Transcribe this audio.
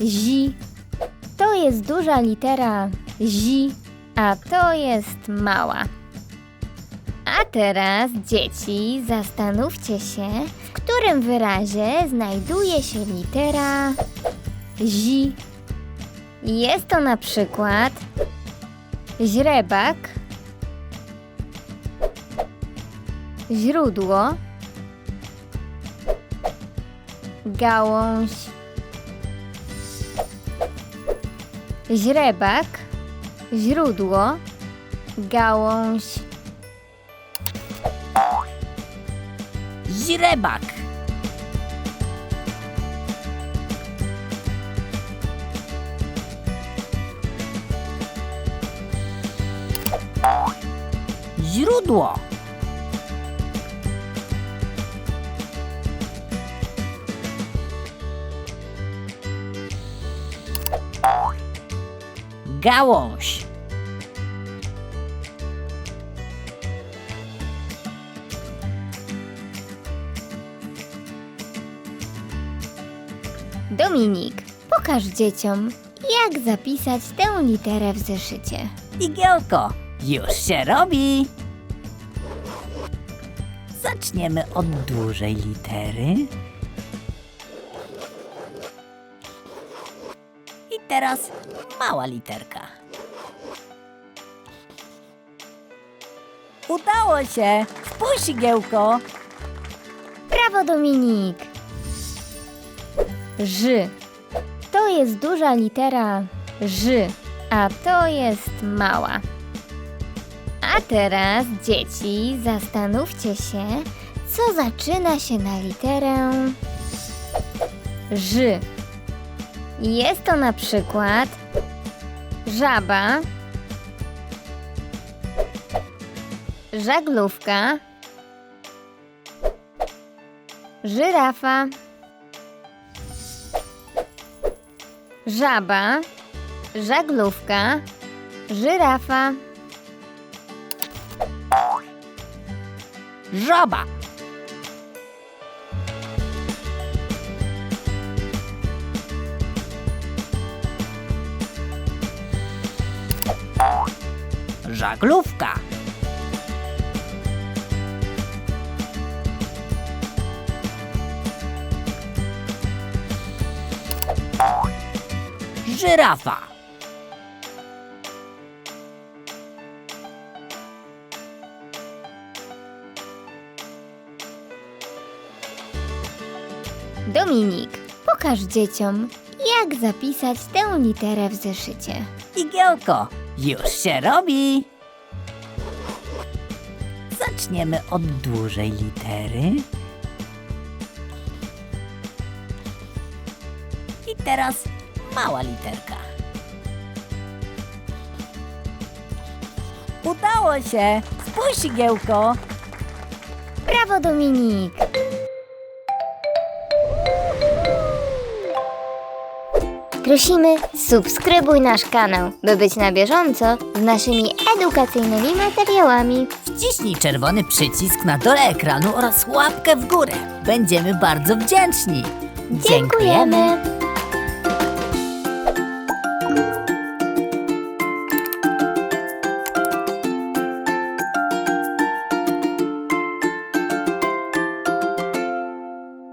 zi. To jest duża litera zi, a to jest mała. A teraz, dzieci, zastanówcie się, w którym wyrazie znajduje się litera zi. Jest to na przykład źrebak, źródło, gałąź, źrebak, źródło, gałąź. Źrebak. Źródło. Gałąź. Dominik, pokaż dzieciom, jak zapisać tę literę w zeszycie. Igiełko, już się robi. Zaczniemy od dużej litery. Teraz mała literka. Udało się! Spójrz, Igiełko! Brawo, Dominik! Ż. To jest duża litera Ż, a to jest mała. A teraz, dzieci, zastanówcie się, co zaczyna się na literę Ż. Jest to na przykład żaba, żaglówka, Żyrafa. Żaba. Żaglówka. Żyrafa. Żaba! Żaglówka! Żyrafa! Dominik, pokaż dzieciom, jak zapisać tę literę w zeszycie. Igiełko, już się robi! Zaczniemy od dużej litery. I teraz mała literka. Udało się! Spójrz, Igiełko! Brawo, Dominik! Prosimy, subskrybuj nasz kanał, by być na bieżąco z naszymi edukacyjnymi materiałami. Wciśnij czerwony przycisk na dole ekranu oraz łapkę w górę. Będziemy bardzo wdzięczni. Dziękujemy.